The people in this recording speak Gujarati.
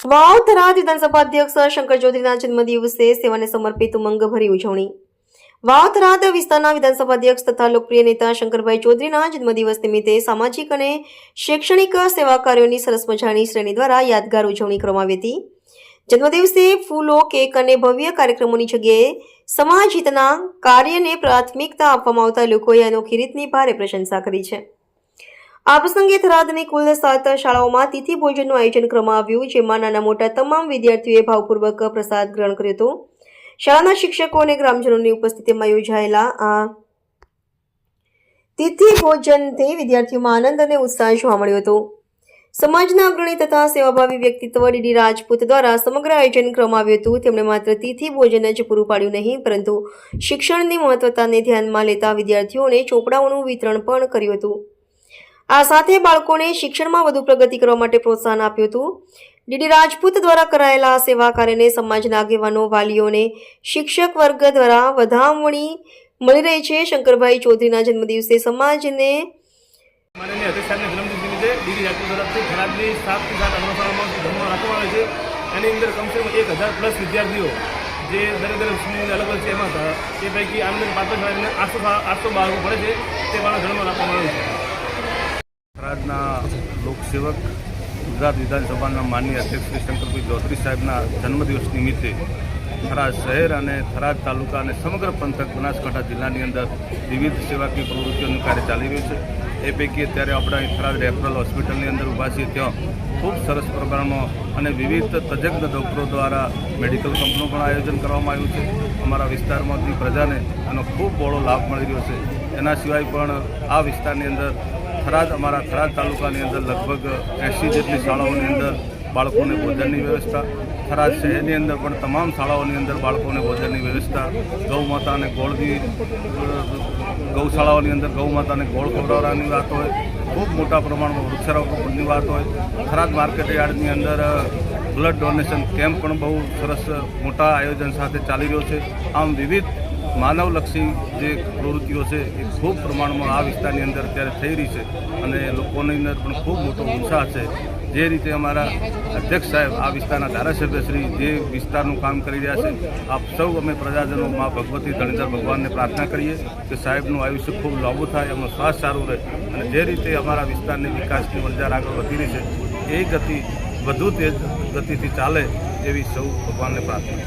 વાવ થરાદ વિધાનસભા અધ્યક્ષ શંકર ચૌધરીના જન્મદિવસે સેવાને સમર્પિત ઉમંગભરી ઉજવણી. વાવ થરાદ વિસ્તારના વિધાનસભા અધ્યક્ષ તથા લોકપ્રિય નેતા શંકરભાઈ ચૌધરીના જન્મદિવસ નિમિત્તે સામાજિક અને શૈક્ષણિક સેવા કાર્યોની સરસ મજાની શ્રેણી દ્વારા યાદગાર ઉજવણી કરવામાં આવી હતી. જન્મદિવસે ફૂલો, કેક અને ભવ્ય કાર્યક્રમોની જગ્યાએ સમાજ હિતના કાર્યને પ્રાથમિકતા આપવામાં આવતા લોકોએ અનોખી રીતની ભારે પ્રશંસા કરી છે. આ પ્રસંગે થરાદની કુલ સાત શાળાઓમાં તિથિ ભોજનનું આયોજન કરવામાં આવ્યું, જેમાં નાના મોટા તમામ વિદ્યાર્થીઓએ ભાવપૂર્વક પ્રસાદ ગ્રહણ કર્યો હતો. શાળાના શિક્ષકો અને ગ્રામજનોની ઉપસ્થિતિમાં યોજાયેલા આ તિથિ ભોજનથી વિદ્યાર્થીઓમાં આનંદ અને ઉત્સાહ જોવા મળ્યો હતો. સમાજના અગ્રણી તથા સેવાભાવી વ્યક્તિત્વ ડીડી રાજપૂત દ્વારા સમગ્ર આયોજન કરવામાં આવ્યું હતું. તેમણે માત્ર તિથિ ભોજન જ પૂરું પાડ્યું નહીં, પરંતુ શિક્ષણની મહત્વતાને ધ્યાનમાં લેતા વિદ્યાર્થીઓને ચોપડાઓનું વિતરણ પણ કર્યું હતું. આ સાથે બાળકોને શિક્ષણમાં વધુ પ્રગતિ કરવા માટે પ્રોત્સાહન આપ્યું હતું. ડીડી રાજપૂત દ્વારા કરાયેલા આ સેવા કાર્યને સમાજના આગેવાનો, વાલીઓને શિક્ષક વર્ગ દ્વારા વધામણી મળી રહી છે. શંકરભાઈ ચૌધરીના જન્મદિવસે સમાજને એની અંદર કમસે કમ એક હજાર પ્લસ વિદ્યાર્થીઓ જે દરેક દરેક સ્કૂલની અલગ અલગ છે એમાં એ પૈકી આનંદ પાત્ર આઠસો આઠસો બાળકો ભણે છે. તે વાળા જન્મ રાખવામાં આવે છે થરાદના લોકસેવક ગુજરાત વિધાનસભાના માનનીય અધ્યક્ષ શ્રી શંકરભાઈ ચૌધરી સાહેબના જન્મદિવસ નિમિત્તે થરાદ શહેર અને થરાદ તાલુકા અને સમગ્ર પંથક બનાસકાંઠા જિલ્લાની અંદર વિવિધ સેવાકીય પ્રવૃત્તિઓનું કાર્ય ચાલી રહ્યું છે. એ પૈકી અત્યારે આપણે અહીં થરાદ રેફરલ હોસ્પિટલની અંદર ઊભા છીએ. ત્યાં ખૂબ સરસ પ્રમાણમાં અને વિવિધ તજજ્ઞ ડૉક્ટરો દ્વારા મેડિકલ કંપનું પણ આયોજન કરવામાં આવ્યું છે. અમારા વિસ્તારમાંથી પ્રજાને એનો ખૂબ બહોળો લાભ મળી રહ્યો છે. એના સિવાય પણ આ વિસ્તારની અંદર થરાદ, અમારા થરાદ તાલુકાની અંદર લગભગ એંસી જેટલી શાળાઓની અંદર બાળકોને ભોજનની વ્યવસ્થા. થરાદ શહેરની અંદર પણ તમામ શાળાઓની અંદર બાળકોને ભોજનની વ્યવસ્થા. ગૌ માતાને ગોળની ગૌશાળાઓની અંદર ગૌ માતાને ગોળ ખવડાવવાની વાત હોય. ખૂબ મોટા પ્રમાણમાં વૃક્ષારોપણની વાત હોય. થરાદ માર્કેટ યાર્ડની અંદર બ્લડ ડોનેશન કેમ્પ પણ બહુ સરસ, મોટા આયોજન સાથે ચાલી રહ્યો છે. આમ વિવિધ માનવલક્ષી જે પ્રવૃત્તિઓ છે એ ખૂબ પ્રમાણમાં આ વિસ્તારની અંદર અત્યારે થઈ રહી છે અને લોકોની અંદર પણ ખૂબ મોટો ઉત્સાહ છે. જે રીતે અમારા અધ્યક્ષ સાહેબ, આ વિસ્તારના ધારાસભ્યશ્રી જે વિસ્તારનું કામ કરી રહ્યા છે, આપ સૌ અમે પ્રજાજનો મા ભગવતી ધણીધર ભગવાનને પ્રાર્થના કરીએ કે સાહેબનું આયુષ્ય ખૂબ લાંબુ થાય, એમનો શ્વાસ સારું રહે અને જે રીતે અમારા વિસ્તારની વિકાસની વંજાર આગળ વધી રહી છે, એ ગતિ વધુ તેજ ગતિથી ચાલે એવી સૌ ભગવાનને પ્રાર્થના